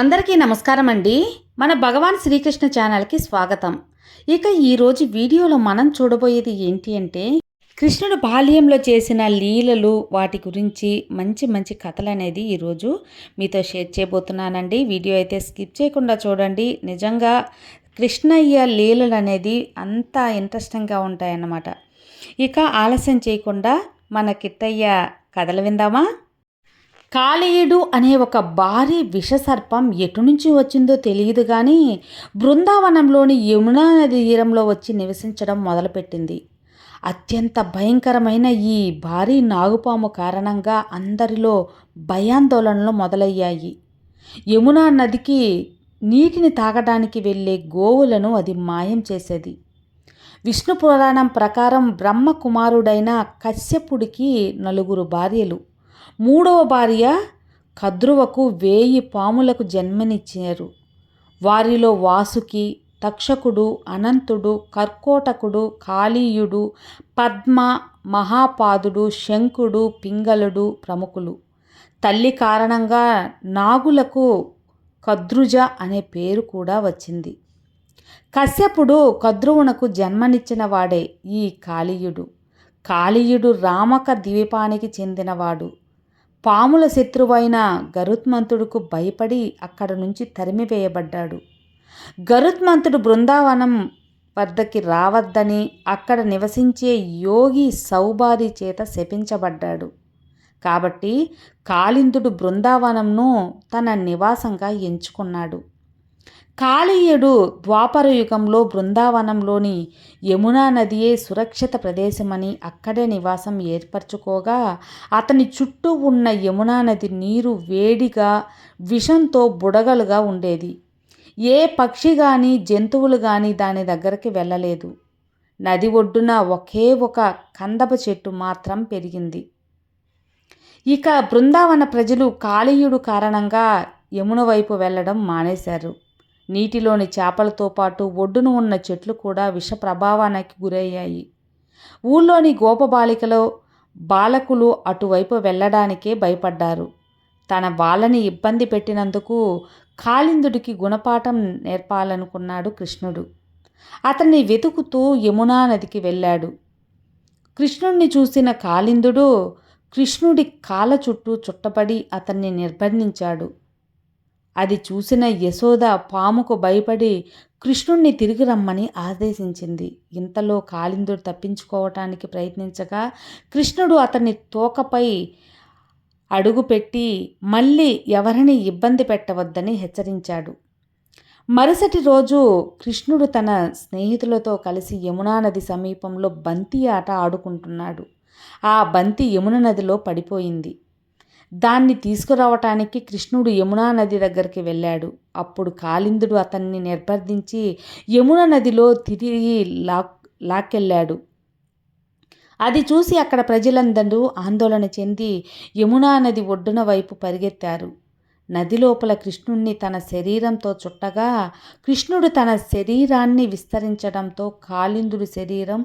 అందరికీ నమస్కారం అండి మన భగవాన్ శ్రీకృష్ణ ఛానల్కి స్వాగతం. ఇక ఈరోజు వీడియోలో మనం చూడబోయేది ఏంటి అంటే కృష్ణుడు బాల్యంలో చేసిన లీలలు వాటి గురించి మంచి మంచి కథలు అనేది ఈరోజు మీతో షేర్ చేయబోతున్నానండి. వీడియో అయితే స్కిప్ చేయకుండా చూడండి. నిజంగా కృష్ణయ్య లీలలు అనేది అంత ఇంట్రెస్టింగ్గా ఉంటాయన్నమాట. ఇక ఆలస్యం చేయకుండా మన కిట్టయ్య కథలు విందామా? కాళీయుడు అనే ఒక భారీ విషసర్పం ఎటు నుంచి వచ్చిందో తెలియదు కానీ బృందావనంలోని యమునా నది తీరంలో వచ్చి నివసించడం మొదలుపెట్టింది. అత్యంత భయంకరమైన ఈ భారీ నాగుపాము కారణంగా అందరిలో భయాందోళనలు మొదలయ్యాయి. యమునా నదికి నీటిని తాగడానికి వెళ్ళే గోవులను అది మాయం చేసేది. విష్ణు పురాణం ప్రకారం బ్రహ్మ కుమారుడైన కశ్యపుడికి నలుగురు భార్యలు. మూడవ భార్య కద్రువకు వేయి పాములకు జన్మనిచ్చారు. వారిలో వాసుకి తక్షకుడు అనంతుడు కర్కోటకుడు కాళీయుడు పద్మ మహాపాదుడు శంకుడు పింగళుడు ప్రముఖులు. తల్లి కారణంగా నాగులకు కద్రుజ అనే పేరు కూడా వచ్చింది. కశ్యపుడు కద్రువునకు జన్మనిచ్చిన వాడే ఈ కాళీయుడు. కాళీయుడు రామక ద్వీపానికి చెందినవాడు. పాముల శత్రువైన గరుత్మంతుడుకు భయపడి అక్కడ నుంచి తరిమివేయబడ్డాడు. గరుత్మంతుడు బృందావనం వద్దకి రావద్దని అక్కడ నివసించే యోగి సౌబారి చేత శపించబడ్డాడు. కాబట్టి కాళిందుడు బృందావనంను తన నివాసంగా ఎంచుకున్నాడు. కాళీయుడు ద్వాపర యుగంలో బృందావనంలోని యమునా నదియే సురక్షిత ప్రదేశమని అక్కడే నివాసం ఏర్పరచుకోగా అతని చుట్టూ ఉన్న యమునా నది నీరు వేడిగా విషంతో బుడగలుగా ఉండేది. ఏ పక్షి కానీ జంతువులు కానీ దాని దగ్గరికి వెళ్ళలేదు. నది ఒడ్డున ఒకే ఒక కందప చెట్టు మాత్రం పెరిగింది. ఇక బృందావన ప్రజలు కాళీయుడు కారణంగా యమున వైపు వెళ్ళడం మానేశారు. నీటిలోని చేపలతో పాటు ఒడ్డున ఉన్న చెట్లు కూడా విష ప్రభావానికి గురయ్యాయి. ఊళ్ళోని గోపబాలికలో బాలకులు అటువైపు వెళ్ళడానికే భయపడ్డారు. తన వాళ్ళని ఇబ్బంది పెట్టినందుకు కాళిందుడికి గుణపాఠం నేర్పాలనుకున్నాడు కృష్ణుడు. అతన్ని వెతుకుతూ యమునా నదికి వెళ్ళాడు. కృష్ణుణ్ణి చూసిన కాళిందుడు కృష్ణుడి కాళ్ళ చుట్టూ చుట్టబడి అతన్ని నిర్బంధించాడు. అది చూసిన యశోద పాముకు భయపడి కృష్ణుణ్ణి తిరిగి రమ్మని ఆదేశించింది. ఇంతలో కాళిందుడు తప్పించుకోవటానికి ప్రయత్నించగా కృష్ణుడు అతని తోకపై అడుగుపెట్టి మళ్ళీ ఎవరిని ఇబ్బంది పెట్టవద్దని హెచ్చరించాడు. మరుసటి రోజు కృష్ణుడు తన స్నేహితులతో కలిసి యమునా నది సమీపంలో బంతి ఆట ఆడుకుంటున్నాడు. ఆ బంతి యమున నదిలో పడిపోయింది. దాన్ని తీసుకురావటానికి కృష్ణుడు యమునా నది దగ్గరికి వెళ్ళాడు. అప్పుడు కాళిందుడు అతన్ని నిర్బంధించి యమున నదిలో తిరిగి లాక్ లాక్కెళ్ళాడు. అది చూసి అక్కడ ప్రజలందరూ ఆందోళన చెంది యమునా నది ఒడ్డున వైపు పరిగెత్తారు. నది లోపల కృష్ణుణ్ణి తన శరీరంతో చుట్టగా కృష్ణుడు తన శరీరాన్ని విస్తరించడంతో కాళిందుడి శరీరం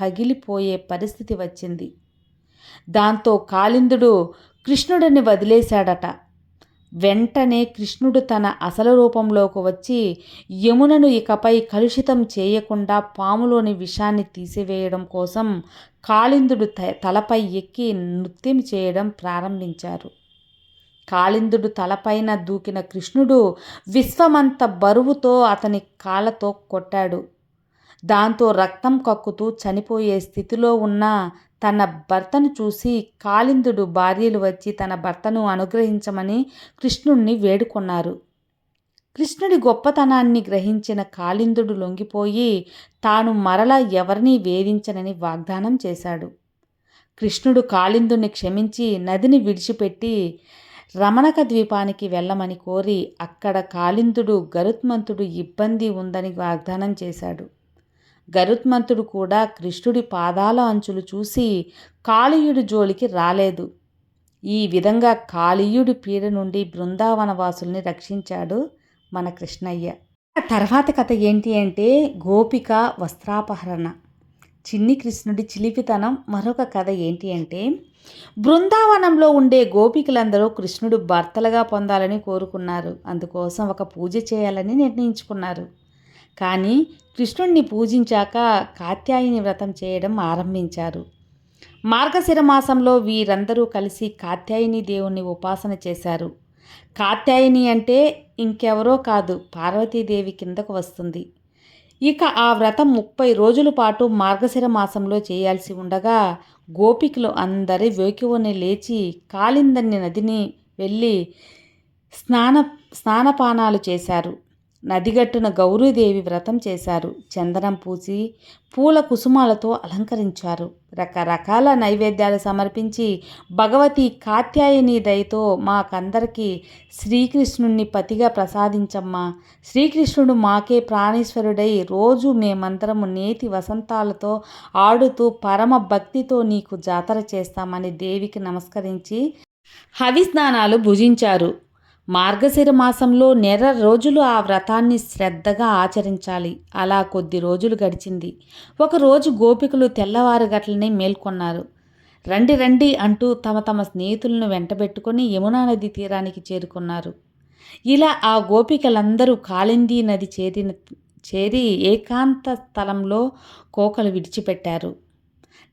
పగిలిపోయే పరిస్థితి వచ్చింది. దాంతో కాళిందుడు కృష్ణుడిని వదిలేశాడట. వెంటనే కృష్ణుడు తన అసలు రూపంలోకి వచ్చి యమునను ఇకపై కలుషితం చేయకుండా పాములోని విషాన్ని తీసివేయడం కోసం కాళిందుడు తలపై ఎక్కి నృత్యం చేయడం ప్రారంభించారు. కాళిందుడు తలపైన దూకిన కృష్ణుడు విశ్వమంత బరువుతో అతని కాళ్ళతో కొట్టాడు. దాంతో రక్తం కక్కుతూ చనిపోయే స్థితిలో ఉన్న తన భర్తను చూసి కాళిందుడు భార్యలు వచ్చి తన భర్తను అనుగ్రహించమని కృష్ణుణ్ణి వేడుకొన్నారు. కృష్ణుడి గొప్పతనాన్ని గ్రహించిన కాళిందుడు లొంగిపోయి తాను మరలా ఎవరినీ వేధించనని వాగ్దానం చేశాడు. కృష్ణుడు కాళిందుని క్షమించి నదిని విడిచిపెట్టి రమణక ద్వీపానికి వెళ్ళమని కోరి అక్కడ కాళిందుడు గరుత్మంతుడు ఇబ్బంది ఉందని వాగ్దానం చేశాడు. గరుత్మంతుడు కూడా కృష్ణుడి పాదాల అంచులు చూసి కాళీయుడి జోలికి రాలేదు. ఈ విధంగా కాళీయుడి పీడ నుండి బృందావన వాసుల్ని రక్షించాడు మన కృష్ణయ్య. తర్వాత కథ ఏంటి అంటే గోపిక వస్త్రాపహరణ. చిన్ని కృష్ణుడి చిలిపితనం. మరొక కథ ఏంటి అంటే బృందావనంలో ఉండే గోపికలందరూ కృష్ణుడు భర్తలుగా పొందాలని కోరుకున్నారు. అందుకోసం ఒక పూజ చేయాలని నిర్ణయించుకున్నారు. కానీ కృష్ణుణ్ణి పూజించాక కాత్యాయని వ్రతం చేయడం ఆరంభించారు. మార్గశిర మాసంలో వీరందరూ కలిసి కాత్యాయని దేవుణ్ణి ఉపాసన చేశారు. కాత్యాయని అంటే ఇంకెవరో కాదు పార్వతీదేవి కిందకు వస్తుంది. ఇక ఆ వ్రతం ముప్పై రోజుల పాటు మార్గశిర మాసంలో చేయాల్సి ఉండగా గోపికలు అందరి వేకివని లేచి కాలిందన్ని నదిని వెళ్ళి స్నాన స్నానపానాలు చేశారు. నదిగట్టున గౌరీదేవి వ్రతం చేశారు. చందనం పూసి పూల కుసుమాలతో అలంకరించారు. రకరకాల నైవేద్యాలు సమర్పించి భగవతి కాత్యాయని దయతో మాకందరికీ శ్రీకృష్ణుణ్ణి పతిగా ప్రసాదించమ్మా. శ్రీకృష్ణుడు మాకే ప్రాణేశ్వరుడై రోజు మేమందరము నేతి వసంతాలతో ఆడుతూ పరమ భక్తితో నీకు జాతర చేస్తామని దేవికి నమస్కరించి హవిస్నానాలు భుజించారు. మార్గశిర మాసంలో నెర రోజులు ఆ వ్రతాన్ని శ్రద్ధగా ఆచరించాలి. అలా కొద్ది రోజులు గడిచింది. ఒకరోజు గోపికలు తెల్లవారు గట్లనే మేల్కొన్నారు. రండి రండి అంటూ తమ తమ స్నేహితులను వెంటబెట్టుకొని యమునా నది తీరానికి చేరుకున్నారు. ఇలా ఆ గోపికలందరూ కాళిందీ నది చేరిన చేరి ఏకాంత స్థలంలో కోకలు విడిచిపెట్టారు.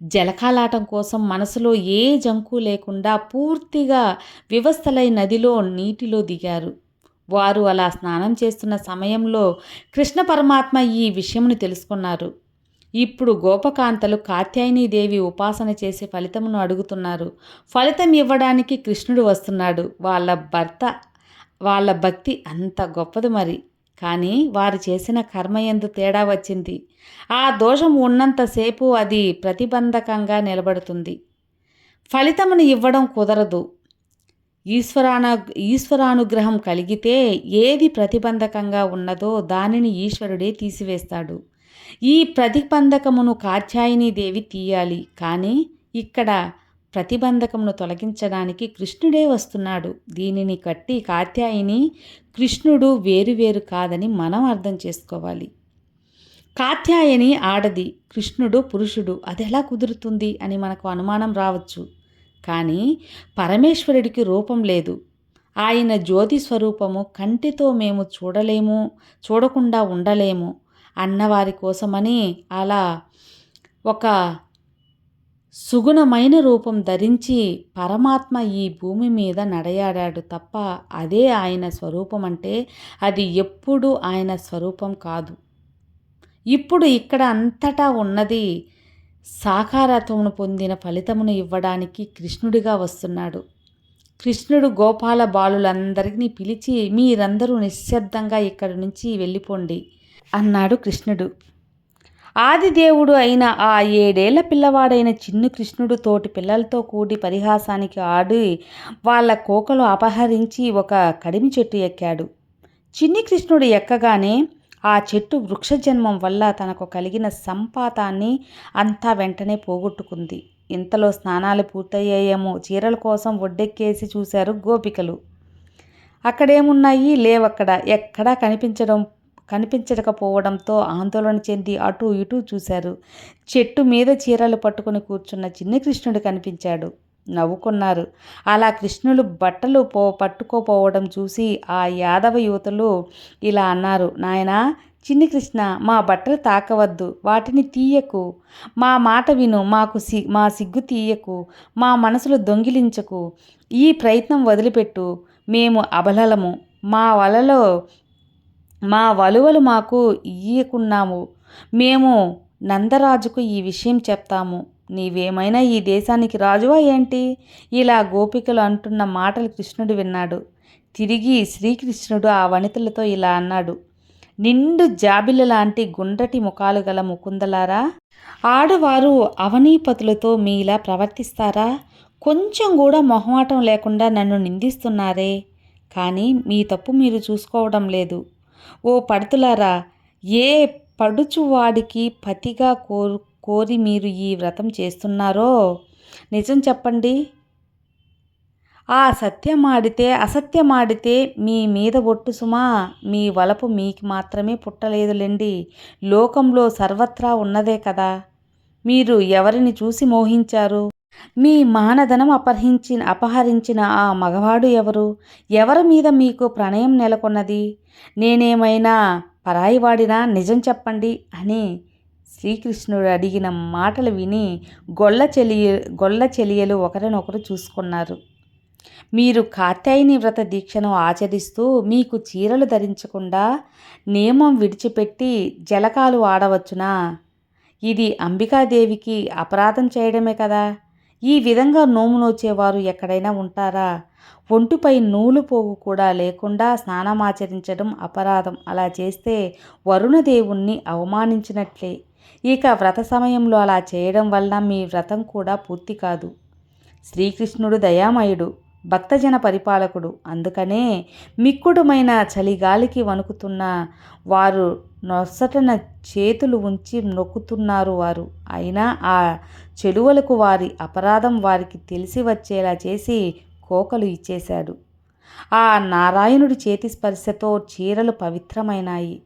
జలకాలాటం కోసం మనసులో ఏ జంకు లేకుండా పూర్తిగా వివస్థలై నదిలో నీటిలో దిగారు. వారు అలా స్నానం చేస్తున్న సమయంలో కృష్ణ పరమాత్మ ఈ విషయమును తెలుసుకున్నారు. ఇప్పుడు గోపకాంతలు కాత్యాయనీదేవి ఉపాసన చేసే ఫలితమును అడుగుతున్నారు. ఫలితం ఇవ్వడానికి కృష్ణుడు వస్తున్నాడు. వాళ్ళ భర్త వాళ్ళ భక్తి అంత గొప్పది మరి. కానీ వారు చేసిన కర్మయందు తేడా వచ్చింది. ఆ దోషం ఉన్నంతసేపు అది ప్రతిబంధకంగా నిలబడుతుంది. ఫలితమును ఇవ్వడం కుదరదు. ఈశ్వరాన ఈశ్వరానుగ్రహం కలిగితే ఏది ప్రతిబంధకంగా ఉన్నదో దానిని ఈశ్వరుడే తీసివేస్తాడు. ఈ ప్రతిబంధకమును దేవి తీయాలి. కానీ ఇక్కడ ప్రతిబంధకమును తొలగించడానికి కృష్ణుడే వస్తున్నాడు. దీనిని కట్టి కాత్యాయిని కృష్ణుడు వేరువేరు కాదని మనం అర్థం చేసుకోవాలి. కాత్యాయని ఆడది కృష్ణుడు పురుషుడు అది ఎలా కుదురుతుంది అని మనకు అనుమానం రావచ్చు. కానీ పరమేశ్వరుడికి రూపం లేదు. ఆయన జ్యోతి స్వరూపము కంటితో మేము చూడలేము చూడకుండా ఉండలేము అన్నవారి కోసమని అలా ఒక సుగుణమైన రూపం ధరించి పరమాత్మ ఈ భూమి మీద నడయాడాడు తప్ప అదే ఆయన స్వరూపం అంటే అది ఎప్పుడు ఆయన స్వరూపం కాదు. ఇప్పుడు ఇక్కడ అంతటా ఉన్నది సాకారత్వమును పొందిన ఫలితమును ఇవ్వడానికి కృష్ణుడిగా వస్తున్నాడు. కృష్ణుడు గోపాల బాలులందరినీ పిలిచి మీరందరూ నిశ్శబ్దంగా ఇక్కడి నుంచి వెళ్ళిపోండి అన్నాడు కృష్ణుడు. ఆదిదేవుడు అయిన ఆ ఏడేళ్ళ పిల్లవాడైన చిన్ను కృష్ణుడు తోటి పిల్లలతో కూడి పరిహాసానికి ఆడి వాళ్ళ కోకలు అపహరించి ఒక కడిమి చెట్టు ఎక్కాడు. చిన్ని కృష్ణుడు ఎక్కగానే ఆ చెట్టు వృక్షజన్మం వల్ల తనకు కలిగిన సంపాతాన్ని అంతా వెంటనే పోగొట్టుకుంది. ఇంతలో స్నానాలు పూర్తయ్యాయేమో చీరల కోసం ఒడ్డెక్కేసి చూశారు గోపికలు. అక్కడేమున్నాయి? లేవక్కడ. ఎక్కడా కనిపించడం కనిపించకపోవడంతో ఆందోళన చెంది అటు ఇటూ చూశారు. చెట్టు మీద చీరలు పట్టుకుని కూర్చున్న చిన్న కృష్ణుడు కనిపించాడు. నవ్వుకున్నారు. అలా కృష్ణులు బట్టలు పో పట్టుకోపోవడం చూసి ఆ యాదవ యువతలు ఇలా అన్నారు నాయనా చిన్ని కృష్ణ మా బట్టలు తాకవద్దు వాటిని తీయకు. మా మాట విను మాకు సి మా సిగ్గు తీయకు మా మనసులు దొంగిలించకు. ఈ ప్రయత్నం వదిలిపెట్టు మేము అబలలము. మా వలలో మా వలువలు మాకు ఇయ్యకున్నాము. మేము నందరాజుకు ఈ విషయం చెప్తాము. నీవేమైనా ఈ దేశానికి రాజువా ఏంటి? ఇలా గోపికలు అంటున్న మాటలు కృష్ణుడు విన్నాడు. తిరిగి శ్రీకృష్ణుడు ఆ వనితలతో ఇలా అన్నాడు. నిండు జాబిల లాంటి గుండ్రటి ముఖాలు గల ముకుందలారా ఆడవారు అవనీపతులతో మీ ఇలా ప్రవర్తిస్తారా? కొంచెం కూడా మొహమాటం లేకుండా నన్ను నిందిస్తున్నారే. కానీ మీ తప్పు మీరు చూసుకోవడం లేదు. ఓ పడుతులారా ఏ పడుచువాడికి పతిగా కోరు కోరి మీరు ఈ వ్రతం చేస్తున్నారో? నిజం చెప్పండి. ఆ సత్యమాడితే అసత్యమాడితే మీ మీద ఒట్టు సుమా. మీ వలపు మీకు మాత్రమే పుట్టలేదులేండి. లోకంలో సర్వత్రా ఉన్నదే కదా. మీరు ఎవరిని చూసి మోహించారు? మీ మానధనం అపహరించిన అపహరించిన ఆ మగవాడు ఎవరు? ఎవరి మీద మీకు ప్రణయం నెలకొన్నది? నేనేమైనా పరాయివాడినా? నిజం చెప్పండి అని శ్రీకృష్ణుడు అడిగిన మాటలు విని గొల్ల చెలియ గొల్ల చెలియలు ఒకరినొకరు చూసుకున్నారు. మీరు కాత్యాయని వ్రత దీక్షను ఆచరిస్తూ మీకు చీరలు ధరించకుండా నియమం విడిచిపెట్టి జలకాలు ఆడవచ్చునా? ఇది అంబికాదేవికి అపరాధం చేయడమే కదా. ఈ విధంగా నోము నోచేవారు ఎక్కడైనా ఉంటారా? ఒంటిపై నూలు పోగు కూడా లేకుండా స్నానమాచరించడం అపరాధం. అలా చేస్తే వరుణదేవుణ్ణి అవమానించినట్లే. ఇక వ్రత సమయంలో అలా చేయడం వల్ల మీ వ్రతం కూడా పూర్తి కాదు. శ్రీకృష్ణుడు దయామయుడు భక్తజన పరిపాలకుడు. అందుకనే మిక్కుడుమైన చలిగాలికి వణుకుతున్న వారు నొసటన చేతులు ఉంచి నొక్కుతున్నారు వారు. అయినా ఆ చెలువలకు వారి అపరాధం వారికి తెలిసి వచ్చేలా చేసి కోకలు ఇచ్చేశాడు. ఆ నారాయణుడి చేతి స్పర్శతో చీరలు పవిత్రమైనాయి.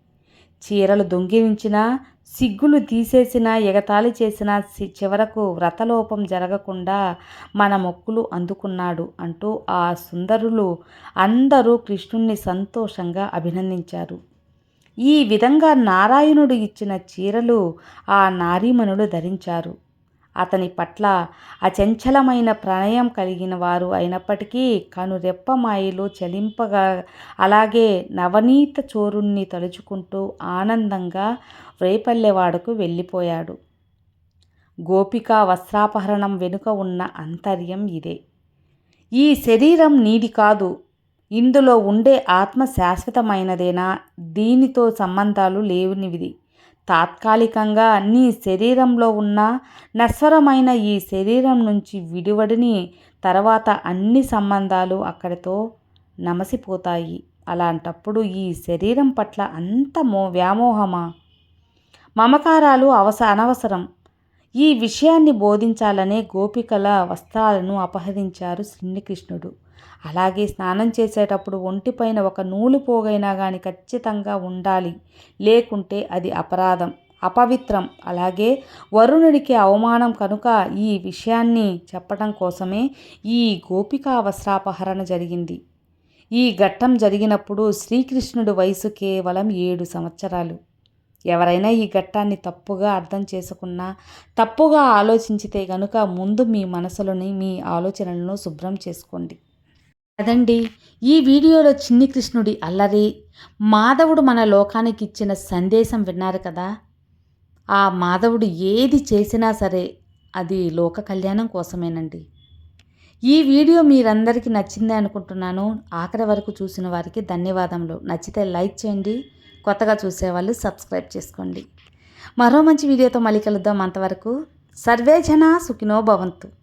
చీరలు దొంగిలించినా సిగ్గులు తీసేసినా ఎగతాళి చేసిన చివరకు వ్రతలోపం జరగకుండా మన మొక్కులు అందుకున్నాడు అంటూ ఆ సుందరులు అందరూ కృష్ణుణ్ణి సంతోషంగా అభినందించారు. ఈ విధంగా నారాయణుడు ఇచ్చిన చీరలు ఆ నారీమణులు ధరించారు. అతని పట్ల అచంచలమైన ప్రణయం కలిగిన వారు అయినప్పటికీ కనురెప్పమాయిలో చలింపగా అలాగే నవనీత చోరుణ్ణి తలుచుకుంటూ ఆనందంగా రేపల్లెవాడకు వెళ్ళిపోయాడు. గోపిక వస్త్రాపహరణం వెనుక ఉన్న అంతర్యం ఇదే. ఈ శరీరం నీది కాదు. ఇందులో ఉండే ఆత్మ శాశ్వతమైనదేనా? దీనితో సంబంధాలు లేనివిది. తాత్కాలికంగా నీ శరీరంలో ఉన్న నశ్వరమైన ఈ శరీరం నుంచి విడివడిని తర్వాత అన్ని సంబంధాలు అక్కడితో నమసిపోతాయి. అలాంటప్పుడు ఈ శరీరం పట్ల అంత మో వ్యామోహమా? మమకారాలు అవస అనవసరం. ఈ విషయాన్ని బోధించాలనే గోపికల వస్త్రాలను అపహరించారు శ్రీకృష్ణుడు అలాగే స్నానం చేసేటప్పుడు ఒంటిపైన ఒక నూలు పోగైనా కానీ ఖచ్చితంగా ఉండాలి. లేకుంటే అది అపరాధం అపవిత్రం. అలాగే వరుణుడికి అవమానం కనుక ఈ విషయాన్ని చెప్పడం కోసమే ఈ గోపికా వస్త్రాపహరణ జరిగింది. ఈ ఘట్టం జరిగినప్పుడు శ్రీకృష్ణుడి వయసు కేవలం ఏడు సంవత్సరాలు. ఎవరైనా ఈ ఘట్టాన్ని తప్పుగా అర్థం చేసుకున్నా తప్పుగా ఆలోచించితే కనుక ముందు మీ మనసులోని మీ ఆలోచనలను శుభ్రం చేసుకోండి. కదండి? ఈ వీడియోలో చిన్ని కృష్ణుడి అల్లరి మాధవుడు మన లోకానికి ఇచ్చిన సందేశం విన్నారు కదా? ఆ మాధవుడు ఏది చేసినా సరే అది లోక కళ్యాణం కోసమేనండి. ఈ వీడియో మీరందరికీ నచ్చిందే అనుకుంటున్నాను. ఆఖరి వరకు చూసిన వారికి ధన్యవాదములు. నచ్చితే లైక్ చేయండి కొత్తగా చూసేవాళ్ళు సబ్స్క్రైబ్ చేసుకోండి. మరో మంచి వీడియోతో మళ్ళీ కలుద్దాం అంతవరకు. సర్వేజన సుఖినో భవంతు.